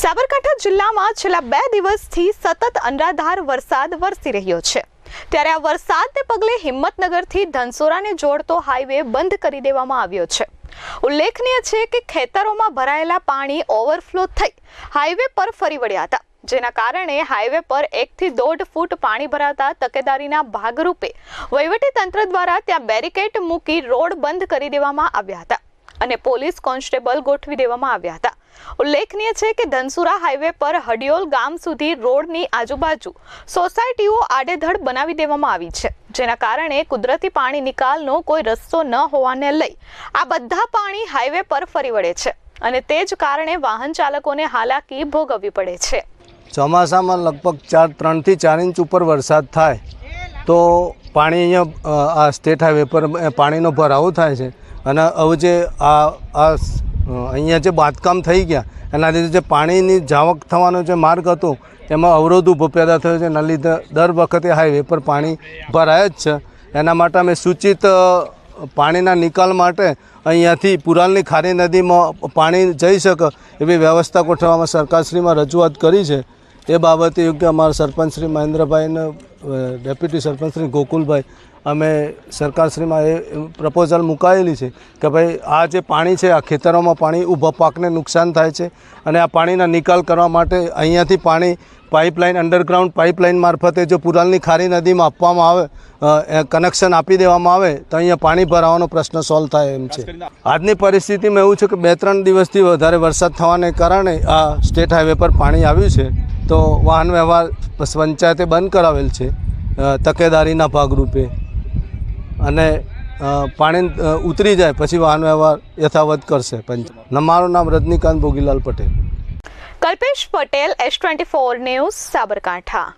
સાબરકાંઠા જિલ્લામાં છેલ્લા બે દિવસથી સતત અનરાધાર વરસાદ વરસી રહ્યો છે. ત્યારે આ વરસાદને પગલે હિંમતનગરથી ધનસોરાને જોડતો હાઈવે બંધ કરી દેવામાં આવ્યો છે. ઉલ્લેખનીય છે કે ખેતરોમાં ભરાયેલા પાણી ઓવરફ્લો થઈ હાઈવે પર ફરી વળ્યા હતા. જેના કારણે હાઈવે પર એકથી દોઢ ફૂટ પાણી ભરાતા તકેદારીના ભાગરૂપે વહીવટીતંત્ર દ્વારા ત્યાં બેરિકેડ મૂકી રોડ બંધ કરી દેવામાં આવ્યા હતા અને પોલીસ કોન્સ્ટેબલ ગોઠવી દેવામાં આવ્યા હતા. ઉલ્લેખનીય છે કે ધનસુરા હાઈવે પર હડિયોલ ગામ સુધી રોડની આજુબાજુ સોસાયટીઓ આડેધડ બનાવી દેવામાં આવી છે, જેના કારણે કુદરતી પાણી નિકાલનો કોઈ રસ્તો ન હોવાને લઈ આ બધા પાણી હાઈવે પર ફરી વળે છે અને તે જ કારણે વાહન ચાલકોને હાલાકી ભોગવવી પડે છે. ચોમાસામાં લગભગ ચાર ત્રણથી ચાર ઇંચ ઉપર વરસાદ થાય તો પાણી અહીંયા આ સ્ટેટ હાઈવે પર પાણીનો ભરાવો થાય છે અને હવે જે આ આ અહીંયા જે બાંધકામ થઈ ગયા, એના લીધે જે પાણીની જાવક થવાનો જે માર્ગ હતો એમાં અવરોધ ઊભો પેદા થયો છે. એના લીધે દર વખતે હાઈવે પર પાણી ભરાય જ છે. એના માટે અમે સૂચિત પાણીના નિકાલ માટે અહીંયાથી પુરાલની ખારી નદીમાં પાણી જઈ શકે એવી વ્યવસ્થા ગોઠવવામાં સરકારશ્રીમાં રજૂઆત કરી છે. એ બાબતે યોગ્ય અમારા સરપંચ શ્રી મહેન્દ્રભાઈ ડેપ્યુટી સરપંચ શ્રી ગોકુલભાઈ અમે સરકારશ્રીમાં એ પ્રપોઝલ મુકાયેલી છે કે ભાઈ, આ જે પાણી છે, આ ખેતરોમાં પાણી ઊભા પાકને નુકસાન થાય છે અને આ પાણીના નિકાલ કરવા માટે અહીંયાથી પાણી પાઇપલાઇન, અંડરગ્રાઉન્ડ પાઇપલાઇન મારફતે જો પુરાલની ખારી નદીમાં આપવામાં આવે કનેક્શન આપી દેવામાં આવે, તો અહીંયા પાણી ભરાવાનો પ્રશ્ન સોલ્વ થાય એમ છે. આજની પરિસ્થિતિમાં એવું છે કે બે ત્રણ દિવસથી વધારે વરસાદ થવાને કારણે આ સ્ટેટ હાઈવે પર પાણી આવ્યું છે, તો વાહન વ્યવહાર પંચાયતે બંધ કરાવેલ છે તકેદારીના ભાગરૂપે. અને પાણી ઉતરી જાય પછી વાહન વ્યવહાર યથાવત કરશે પંચ. મારું નામ Rajnikant Bhogilal Patel. Kalpesh Patel S twenty four news Sabarkantha.